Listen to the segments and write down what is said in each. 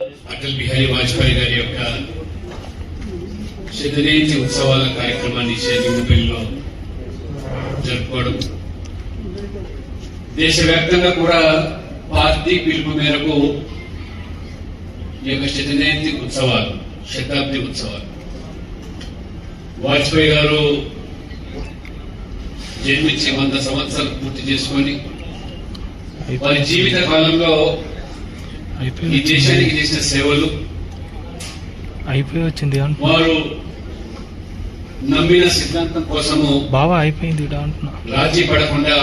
అటల్ బిహారీ వాజ్పేయి గారి యొక్క శతజయంతి ఉత్సవాల కార్యక్రమాన్ని షేదింగుపల్లిలో జరుపుకోవడం. దేశవ్యాప్తంగా కూడా పార్టీ పిలుపు మేరకు ఈ యొక్క శతజయంతి ఉత్సవాలు శతాబ్ది ఉత్సవాలు. వాజ్పేయి గారు జన్మించి వంద సంవత్సరాలు పూర్తి చేసుకొని వారి జీవిత కాలంలో ఈ దేశానికి చేసిన సేవలు అయిపోయి వచ్చింది వారు నమ్మిన సిద్ధాంతం కోసము బాగా అయిపోయింది అంటున్నా రాజీ పడకుండా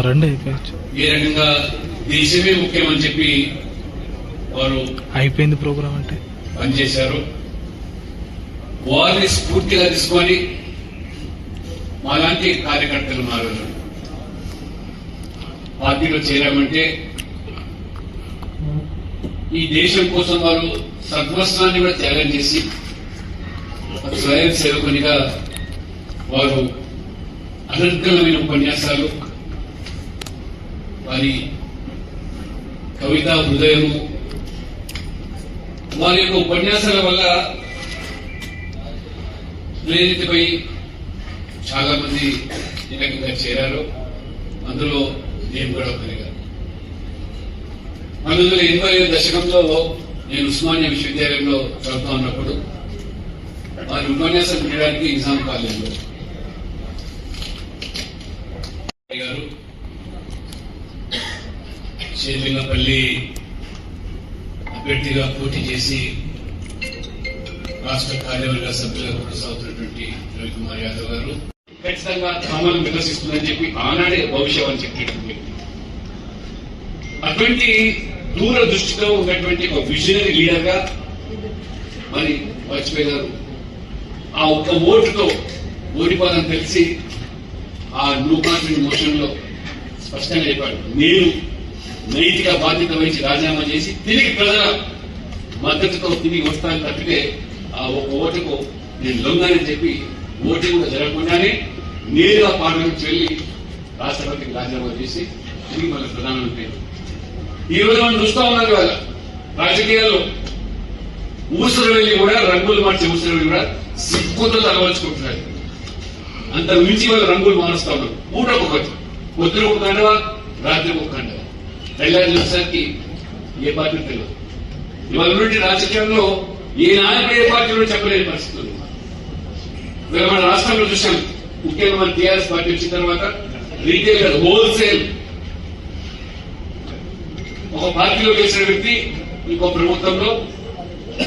రెండు అయిపోయచ్చు. ఏ రకంగా దేశమే ముఖ్యమని చెప్పి వారు అయిపోయింది ప్రోగ్రామ్ అంటే. పనిచేశారు. వారిని స్ఫూర్తిగా తీసుకొని మాలాంటి కార్యకర్తలు మారు పార్టీలో చేరామంటే ఈ దేశం కోసం వారు సర్వస్వాన్ని కూడా త్యాగం చేసి స్వయం సేవకునిగా వారు అనర్గళమైన ఉపన్యాసాలు వారి కవితా హృదయము వారి యొక్క ఉపన్యాసాల వల్ల ప్రేరితపై చాలా మంది ఈ చేరారు. అందులో నేను కూడా ఒకరిగా పంతొమ్మిది వందల ఎనభై ఐదు దశకంలో నేను ఉస్మానియా విశ్వవిద్యాలయంలో చదువుతా ఉన్నప్పుడు వారి ఉపన్యాసం వినడానికి నిజాం కాలేజీలో గారు షేర్లింగపల్లి అభ్యర్థిగా పోటీ చేసి రాష్ట్ర కార్యవర్గ సభ్యులుగా కొనసాగుతున్నటువంటి రవికుమార్ యాదవ్ గారు ఖచ్చితంగా కామన్ వికసిస్తుందని చెప్పి ఆనాడే భవిష్యత్ అని చెప్పినటువంటి అటువంటి దూర దృష్టితో ఉన్నటువంటి ఒక విజనరీ లీడర్గా మరి వాజ్పేయి గారు ఆ ఒక్క ఓటుతో ఓడిపోదని తెలిసి ఆ నో కాన్ఫిడెంట్ మోషన్లో స్పష్టంగా చెప్పాడు. నేను నైతిక బాధ్యత వహించి రాజీనామా చేసి తిరిగి ప్రజల మద్దతుతో తిరిగి వస్తాను తప్పితే ఆ ఒక ఓటుకు నేను లొంగానని చెప్పి ఓటు కూడా జరగకుండానే నేరుగా పార్లమెంట్ వెళ్ళి రాష్ట్రపతికి రాజీనామా చేసి తిరిగి మళ్ళీ ప్రధానమంత్రి ఈ రోజు మనం చూస్తా ఉన్నాం కదా రాజకీయాల్లో ఊసులు వెళ్ళి కూడా రంగులు మార్చి ఊసులు వెళ్ళి కూడా సిగ్గుతో తలవలుచుకుంటున్నారు అంత మించి వాళ్ళు రంగులు మారుస్తా ఉన్నారు పూట ఒకటి పొద్దున ఒక కండవా రాత్రి ఒక కండవా తెల్లారి చూసేసరికి ఏ పార్టీ తెలియదు. ఇవాళ నుండి రాజకీయంలో ఏ నాయకుడు ఏ పార్టీలో చెప్పలేని పరిస్థితి ఉంది. మన రాష్ట్రంలో చూసాం ముఖ్యంగా మన టీఆర్ఎస్ పార్టీ వచ్చిన తర్వాత రీటైలర్ హోల్సేల్ ఒక పార్టీలో గెలిచిన వ్యక్తి ఇంకో ప్రభుత్వంలో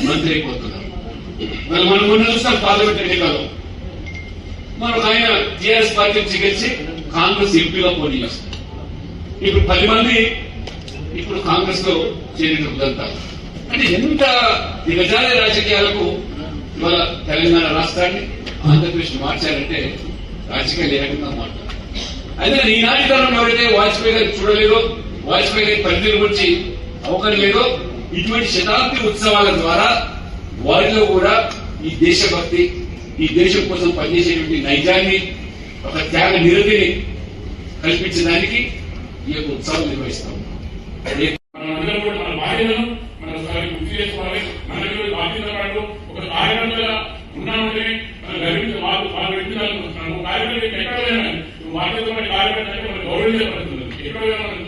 మంత్రి అయిపోతున్నారు. మరి మనం మొన్న చూస్తాం పార్లమెంట్ ఎన్నికల్లో. మనం ఆయన టీఆర్ఎస్ పార్టీ నుంచి గెలిచి కాంగ్రెస్ ఎంపీలో పోటీ చేస్తారు ఇప్పుడు పది మంది ఇప్పుడు కాంగ్రెస్లో చేరిన ఉదంతాలు అంటే ఎంత దిగజారే రాజకీయాలకు ఇవాళ తెలంగాణ రాష్ట్రాన్ని ఆంధ్రప్రదేశ్ మార్చారంటే రాజకీయాలు ఏ రకంగా మాట్లాడారు అయితే ఈనాటి కాలంలో ఎవరైతే వాజ్పేయి గారు చూడలేదో వాజ్పేయి పనితీరు గురించి అవకాశం లేదు ఇటువంటి శతాబ్ది ఉత్సవాల ద్వారా వారిలో కూడా ఈ దేశభక్తి ఈ దేశం కోసం పనిచేసేటువంటి నైజాన్ని ఒక త్యాగ నిరతిని కల్పించడానికి ఈ యొక్క ఉత్సవం నిర్వహిస్తాం. కార్యక్రమం కార్యక్రమం కార్యక్రమం